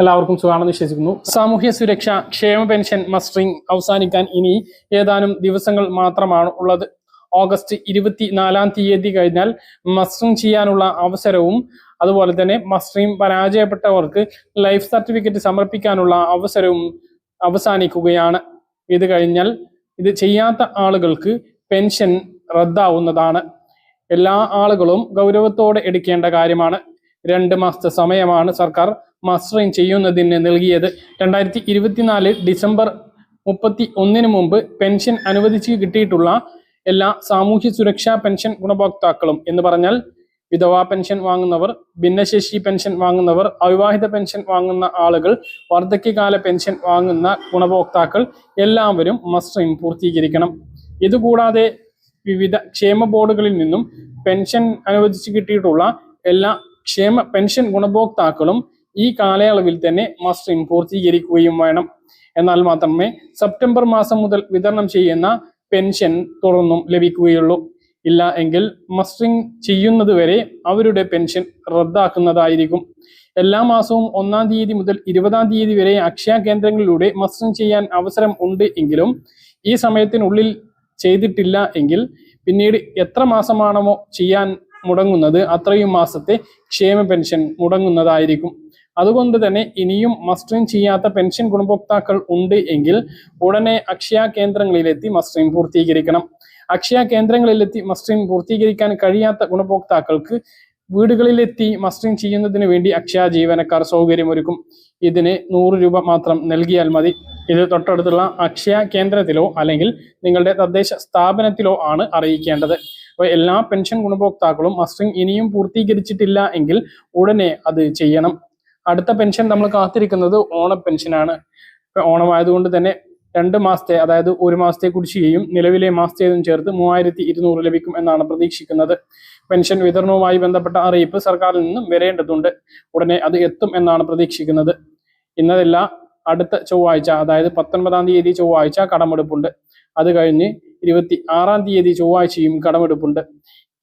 എല്ലാവർക്കും സുഖമാണെന്ന് വിശ്വസിക്കുന്നു. സാമൂഹ്യ സുരക്ഷ ക്ഷേമ പെൻഷൻ മസ്റ്ററിംഗ് അവസാനിക്കാൻ ഇനി ഏതാനും ദിവസങ്ങൾ മാത്രമാണ് ഉള്ളത്. ഓഗസ്റ്റ് ഇരുപത്തിനാലാം തീയതി കഴിഞ്ഞാൽ മസ്റ്ററിംഗ് ചെയ്യാനുള്ള അവസരവും അതുപോലെ തന്നെ മസ്റ്ററിംഗ് പരാജയപ്പെട്ടവർക്ക് ലൈഫ് സർട്ടിഫിക്കറ്റ് സമർപ്പിക്കാനുള്ള അവസരവും അവസാനിക്കുകയാണ്. ഇത് കഴിഞ്ഞാൽ ഇത് ചെയ്യാത്ത ആളുകൾക്ക് പെൻഷൻ റദ്ദാവുന്നതാണ്. എല്ലാ ആളുകളും ഗൗരവത്തോടെ എടുക്കേണ്ട കാര്യമാണ്. രണ്ട് മാസത്തെ സമയമാണ് സർക്കാർ മസ്റ്ററിംഗ് ചെയ്യുന്നതിന് നൽകിയത്. രണ്ടായിരത്തി ഇരുപത്തിനാല് ഡിസംബർ മുപ്പത്തി ഒന്നിന് മുമ്പ് പെൻഷൻ അനുവദിച്ച് കിട്ടിയിട്ടുള്ള എല്ലാ സാമൂഹ്യ സുരക്ഷാ പെൻഷൻ ഗുണഭോക്താക്കളും എന്ന് പറഞ്ഞാൽ വിധവാ പെൻഷൻ വാങ്ങുന്നവർ ഭിന്നശേഷി പെൻഷൻ വാങ്ങുന്നവർ അവിവാഹിത പെൻഷൻ വാങ്ങുന്ന ആളുകൾ വാർദ്ധക്യകാല പെൻഷൻ വാങ്ങുന്ന ഗുണഭോക്താക്കൾ എല്ലാവരും മസ്റ്ററിംഗ് പൂർത്തീകരിക്കണം. ഇതുകൂടാതെ വിവിധ ക്ഷേമ ബോർഡുകളിൽ നിന്നും പെൻഷൻ അനുവദിച്ച് കിട്ടിയിട്ടുള്ള എല്ലാ ക്ഷേമ പെൻഷൻ ഗുണഭോക്താക്കളും ഈ കാലയളവിൽ തന്നെ മസ്റ്ററിംഗ് പൂർത്തീകരിക്കുകയും വേണം. എന്നാൽ മാത്രമേ സെപ്റ്റംബർ മാസം മുതൽ വിതരണം ചെയ്യുന്ന പെൻഷൻ തുടർന്നും ലഭിക്കുകയുള്ളൂ. ഇല്ല എങ്കിൽ മസ്റ്ററിംഗ് ചെയ്യുന്നതുവരെ അവരുടെ പെൻഷൻ റദ്ദാക്കുന്നതായിരിക്കും. എല്ലാ മാസവും ഒന്നാം തീയതി മുതൽ ഇരുപതാം തീയതി വരെ അക്ഷയ കേന്ദ്രങ്ങളിലൂടെ മസ്റ്ററിംഗ് ചെയ്യാൻ അവസരം ഉണ്ട് എങ്കിലും ഈ സമയത്തിനുള്ളിൽ ചെയ്തിട്ടില്ല എങ്കിൽ പിന്നീട് എത്ര മാസമാണോ ചെയ്യാൻ മുടങ്ങുന്നത് അത്രയും മാസത്തെ ക്ഷേമ പെൻഷൻ മുടങ്ങുന്നതായിരിക്കും. അതുകൊണ്ട് തന്നെ ഇനിയും മസ്റ്ററിംഗ് ചെയ്യാത്ത പെൻഷൻ ഗുണഭോക്താക്കൾ ഉണ്ട് എങ്കിൽ ഉടനെ അക്ഷയ കേന്ദ്രങ്ങളിലെത്തി മസ്റ്ററിംഗ് പൂർത്തീകരിക്കണം. അക്ഷയ കേന്ദ്രങ്ങളിലെത്തി മസ്റ്ററിംഗ് പൂർത്തീകരിക്കാൻ കഴിയാത്ത ഗുണഭോക്താക്കൾക്ക് വീടുകളിലെത്തി മസ്റ്ററിംഗ് ചെയ്യുന്നതിന് വേണ്ടി അക്ഷയ ജീവനക്കാർ സൗകര്യമൊരുക്കും. ഇതിന് നൂറ് രൂപ മാത്രം നൽകിയാൽ മതി. ഇത് തൊട്ടടുത്തുള്ള അക്ഷയ കേന്ദ്രത്തിലോ അല്ലെങ്കിൽ നിങ്ങളുടെ തദ്ദേശ സ്ഥാപനത്തിലോ ആണ് അറിയിക്കേണ്ടത്. അപ്പോൾ എല്ലാ പെൻഷൻ ഗുണഭോക്താക്കളും മസ്റ്ററിംഗ് ഇനിയും പൂർത്തീകരിച്ചിട്ടില്ല എങ്കിൽ ഉടനെ അത് ചെയ്യണം. അടുത്ത പെൻഷൻ നമ്മൾ കാത്തിരിക്കുന്നത് ഓണ പെൻഷനാണ് ഓണമായതുകൊണ്ട് തന്നെ രണ്ട് മാസത്തെ അതായത് ഒരു മാസത്തെ കുടിശ്ശികയും നിലവിലെ മാസത്തേതും ചേർത്ത് മൂവായിരത്തി ഇരുന്നൂറ് ലഭിക്കും എന്നാണ് പ്രതീക്ഷിക്കുന്നത്. പെൻഷൻ വിതരണവുമായി ബന്ധപ്പെട്ട അറിയിപ്പ് സർക്കാരിൽ നിന്നും വരേണ്ടതുണ്ട്. ഉടനെ അത് എത്തും എന്നാണ് പ്രതീക്ഷിക്കുന്നത്. ഇന്നതെല്ലാം അടുത്ത ചൊവ്വാഴ്ച അതായത് പത്തൊൻപതാം തീയതി ചൊവ്വാഴ്ച കടമെടുപ്പുണ്ട്. അത് കഴിഞ്ഞ് ഇരുപത്തി ആറാം തീയതി ചൊവ്വാഴ്ചയും കടമെടുപ്പുണ്ട്.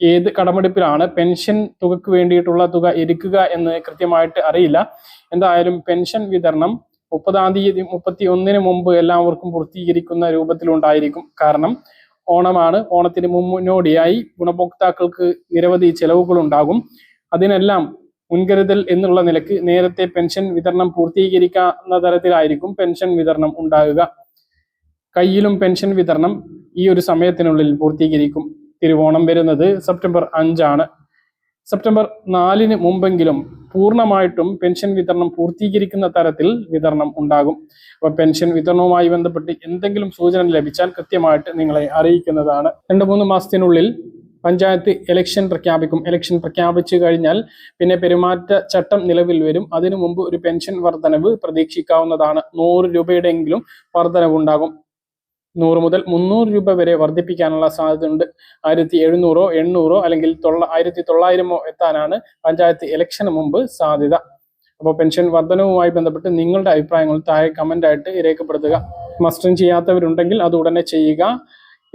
ഏത് കടമെടുപ്പിലാണ് പെൻഷൻ തുകയ്ക്ക് വേണ്ടിയിട്ടുള്ള തുക എടുക്കുക എന്ന് കൃത്യമായിട്ട് അറിയില്ല. എന്തായാലും പെൻഷൻ വിതരണം മുപ്പതാം തീയതി മുപ്പത്തി ഒന്നിന് മുമ്പ് എല്ലാവർക്കും പൂർത്തീകരിക്കുന്ന രൂപത്തിലുണ്ടായിരിക്കും. കാരണം ഓണമാണ്. ഓണത്തിന് മുന്നോടിയായി ഗുണഭോക്താക്കൾക്ക് നിരവധി ചെലവുകൾ ഉണ്ടാകും അതിനെല്ലാം മുൻകരുതൽ എന്നുള്ള നിലയ്ക്ക് നേരത്തെ പെൻഷൻ വിതരണം പൂർത്തീകരിക്കാവുന്ന തരത്തിലായിരിക്കും പെൻഷൻ വിതരണം ഉണ്ടാകുക. കയ്യിലും പെൻഷൻ വിതരണം ഈ ഒരു സമയത്തിനുള്ളിൽ പൂർത്തീകരിക്കും. തിരുവോണം വരുന്നത് സെപ്റ്റംബർ അഞ്ചാണ്. സെപ്റ്റംബർ നാലിന് മുമ്പെങ്കിലും പൂർണമായിട്ടും പെൻഷൻ വിതരണം പൂർത്തീകരിക്കുന്ന തരത്തിൽ വിതരണം ഉണ്ടാകും. അപ്പൊ പെൻഷൻ വിതരണവുമായി ബന്ധപ്പെട്ട് എന്തെങ്കിലും സൂചന ലഭിച്ചാൽ കൃത്യമായിട്ട് നിങ്ങളെ അറിയിക്കുന്നതാണ്. രണ്ട് മൂന്ന് മാസത്തിനുള്ളിൽ പഞ്ചായത്ത് ഇലക്ഷൻ പ്രഖ്യാപിക്കും. ഇലക്ഷൻ പ്രഖ്യാപിച്ചു കഴിഞ്ഞാൽ പിന്നെ പെരുമാറ്റ ചട്ടം നിലവിൽ വരും. അതിനു മുമ്പ് ഒരു പെൻഷൻ വർധനവ് പ്രതീക്ഷിക്കാവുന്നതാണ്. നൂറ് രൂപയുടെയെങ്കിലും വർധനവ് ഉണ്ടാകും നൂറ് മുതൽ മുന്നൂറ് രൂപ വരെ വർദ്ധിപ്പിക്കാനുള്ള സാധ്യതയുണ്ട്. ആയിരത്തി എഴുന്നൂറോ എണ്ണൂറോ അല്ലെങ്കിൽ തൊള്ള ആയിരത്തി തൊള്ളായിരമോ എത്താനാണ് പഞ്ചായത്ത് ഇലക്ഷന് മുമ്പ് സാധ്യത. അപ്പോൾ പെൻഷൻ വർധനവുമായി ബന്ധപ്പെട്ട് നിങ്ങളുടെ അഭിപ്രായങ്ങൾ താഴെ കമന്റ് ആയിട്ട് രേഖപ്പെടുത്തുക. മസ്റ്ററിങ് ചെയ്യാത്തവരുണ്ടെങ്കിൽ അത് ഉടനെ ചെയ്യുക.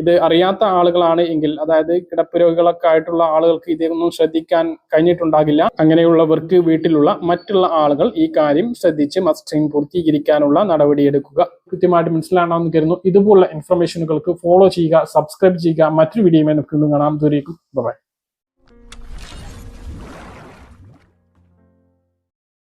ഇത് അറിയാത്ത ആളുകളാണ് എങ്കിൽ അതായത് കിടപ്പ് രോഗികളൊക്കെ ആയിട്ടുള്ള ആളുകൾക്ക് ഇതൊന്നും ശ്രദ്ധിക്കാൻ കഴിഞ്ഞിട്ടുണ്ടാകില്ല. അങ്ങനെയുള്ളവർക്ക് വീട്ടിലുള്ള മറ്റുള്ള ആളുകൾ ഈ കാര്യം ശ്രദ്ധിച്ച് മസ്റ്ററിംഗ് പൂർത്തീകരിക്കാനുള്ള നടപടിയെടുക്കുക കൃത്യമായിട്ട് മനസ്സിലാണെന്ന് കരുതുന്നു. ഇതുപോലുള്ള ഇൻഫർമേഷനുകൾക്ക് ഫോളോ ചെയ്യുക സബ്സ്ക്രൈബ് ചെയ്യുക. മറ്റൊരു വീഡിയോയുമായി നമുക്ക് കാണാം. ദൂരേക്കും ബൈ